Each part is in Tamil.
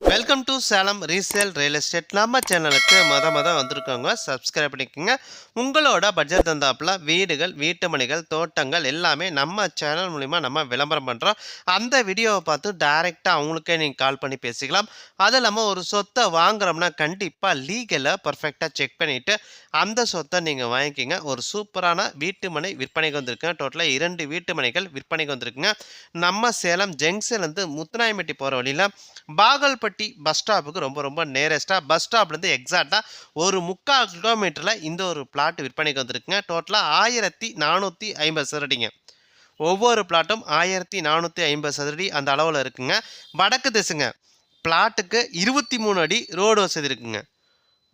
Welcome to Salem resale real estate நம்ம சேனலுக்கு மொத மொதல் வந்திருக்கவங்க சப்ஸ்கிரைப் பண்ணிக்கோங்க. உங்களோட பட்ஜெட் தந்தாப்புல வீடுகள் வீட்டு மணிகள் தோட்டங்கள் எல்லாமே நம்ம சேனல் மூலிமா நம்ம விளம்பரம் பண்ணுறோம் அந்த வீடியோவை பார்த்து டைரெக்டாக அவங்களுக்கே நீங்கள் கால் பண்ணி பேசிக்கலாம். அது இல்லாமல் ஒரு சொத்தை வாங்குறோம்னா கண்டிப்பாக லீகலை பர்ஃபெக்டாக செக் பண்ணிவிட்டு அந்த சொத்தை நீங்கள் வாங்கிக்கிங்க. ஒரு சூப்பரான வீட்டு மனை விற்பனைக்கு வந்திருக்குங்க டோட்டலாக இரண்டு வீட்டு மனைகள் விற்பனைக்கு வந்திருக்குங்க. நம்ம சேலம் ஜங்ஷன்லேருந்து முத்துநாயம்பட்டி போகிற வழியில் பாகல்பட்டி பஸ் ஸ்டாப்புக்கு ரொம்ப ரொம்ப நேரஸ்ட்டாக பஸ் ஸ்டாப்லேருந்து எக்ஸாக்டாக ஒரு முக்கால் கிலோமீட்டரில் இந்த ஒரு பிளாட் விற்பனைக்கு வந்திருக்குங்க. டோட்டலாக ஆயிரத்தி நானூற்றி ஐம்பது சதுரடிங்க. ஒவ்வொரு பிளாட்டும் ஆயிரத்தி நானூற்றி ஐம்பது சதுரடி அந்த அளவில் இருக்குங்க. வடக்கு திசுங்க. பிளாட்டுக்கு இருபத்தி மூணு அடி ரோடு வசதி இருக்குங்க.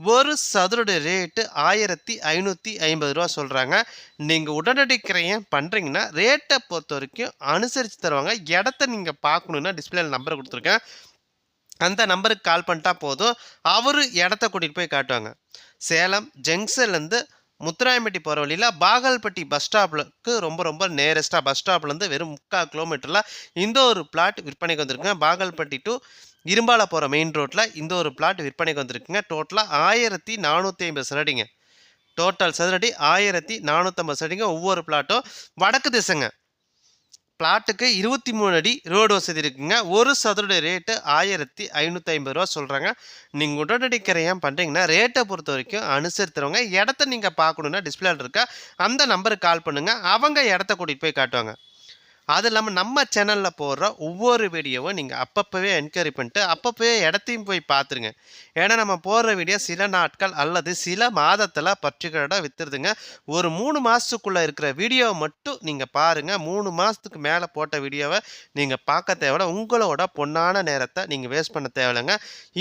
ஒரு சதுரடி ரேட்டு ஆயிரத்தி ஐநூற்றி ஐம்பது ரூபா சொல்கிறாங்க நீங்கள் உடனடி கிரையம் பண்ணுறீங்கன்னா ரேட்டை பொறுத்த வரைக்கும் அனுசரித்து தருவாங்க. இடத்த நீங்கள் பார்க்கணுன்னா டிஸ்பிளேல நம்பர் கொடுத்துருக்கேன். அந்த நம்பருக்கு கால் பண்ணிட்டா போதும். அவர் இடத்த கூட்டிகிட்டு போய் காட்டுவாங்க. சேலம் ஜங்ஷன்லேருந்து முத்துராயம்பட்டி போகிற வழியில் பாகல்பட்டி பஸ் ஸ்டாப்புக்கு ரொம்ப ரொம்ப நேரஸ்ட்டாக பஸ் ஸ்டாப்லேருந்து வெறும் முக்கால் கிலோமீட்டரில் இந்த ஒரு பிளாட் விற்பனைக்கு வந்திருக்குங்க. பாகல்பட்டி டு இரும்பால போகிற மெயின் ரோட்டில் இந்த ஒரு பிளாட் விற்பனைக்கு வந்திருக்குங்க. டோட்டலாக ஆயிரத்தி நானூற்றி ஐம்பது சதுரடிங்க டோட்டல் சதுரடி ஆயிரத்தி நானூற்றம்பது சதுரடிங்க ஒவ்வொரு பிளாட்டும் வடக்கு திசைங்க. பிளாட்டுக்கு இருபத்தி மூணு அடி ரோடு வசதி இருக்குங்க. ஒரு சதுரடி ரேட்டு ஆயிரத்தி ஐநூற்றி ஐம்பது ரூபா சொல்கிறாங்க நீங்கள் உடனடி கிரையம் பண்ணுறீங்கன்னா ரேட்டை பொறுத்த வரைக்கும் அனுசரித்துறவங்க இடத்த நீங்கள் பார்க்கணுன்னா டிஸ்பிளேல இருக்க அந்த நம்பருக்கு கால் பண்ணுங்கள் அவங்க இடத்த கூட்டிகிட்டு போய் காட்டுவாங்க. அது இல்லாமல் நம்ம சேனலில் போடுற ஒவ்வொரு வீடியோவும் நீங்கள் அப்பப்போவே என்கொயரி பண்ணிட்டு அப்பப்போவே இடத்தையும் போய் பார்த்துருங்க. ஏன்னா நம்ம போடுற வீடியோ சில நாட்கள் அல்லது சில மாதத்தில் பர்டிகுலராக விற்றுடுதுங்க ஒரு மூணு மாதத்துக்குள்ளே இருக்கிற வீடியோவை மட்டும் நீங்கள் பாருங்கள் மூணு மாதத்துக்கு மேலே போட்ட வீடியோவை நீங்கள் பார்க்க தேவையில்ல. உங்களோட பொன்னான நேரத்தை நீங்கள் வேஸ்ட் பண்ண தேவையில்லைங்க.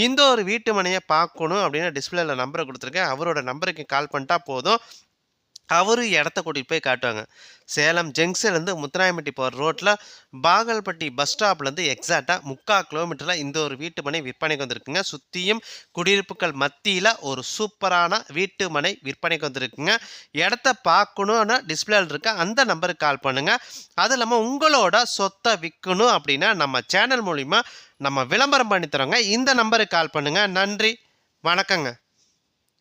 இந்த ஒரு வீட்டு மனையை பார்க்கணும் அப்படின்னு டிஸ்பிளேயில் நம்பரை கொடுத்துருக்கேன். அவரோட நம்பருக்கு கால் பண்ணிட்டா போதும். அவர் இடத்த கூட்டிகிட்டு போய் காட்டுவாங்க. சேலம் ஜங்ஷன்லேருந்து முத்துராயம்பட்டி போகிற ரோட்டில் பாகல்பட்டி பஸ் ஸ்டாப்லேருந்து எக்ஸாக்டாக முக்கால் கிலோமீட்டரில் இந்த ஒரு வீட்டு மனை விற்பனைக்கு வந்திருக்குங்க. சுற்றியும் குடியிருப்புகள் மத்தியில் ஒரு சூப்பரான வீட்டு மனை விற்பனைக்கு வந்திருக்குங்க. இடத்த பார்க்கணுன்னா டிஸ்பிளேல இருக்க அந்த நம்பருக்கு கால் பண்ணுங்கள் அது இல்லாமல் உங்களோட சொத்தை விற்கணும் அப்படின்னா நம்ம சேனல் மூலிமா நம்ம விளம்பரம் பண்ணி தரோங்க. இந்த நம்பருக்கு கால் பண்ணுங்கள் நன்றி. வணக்கங்க.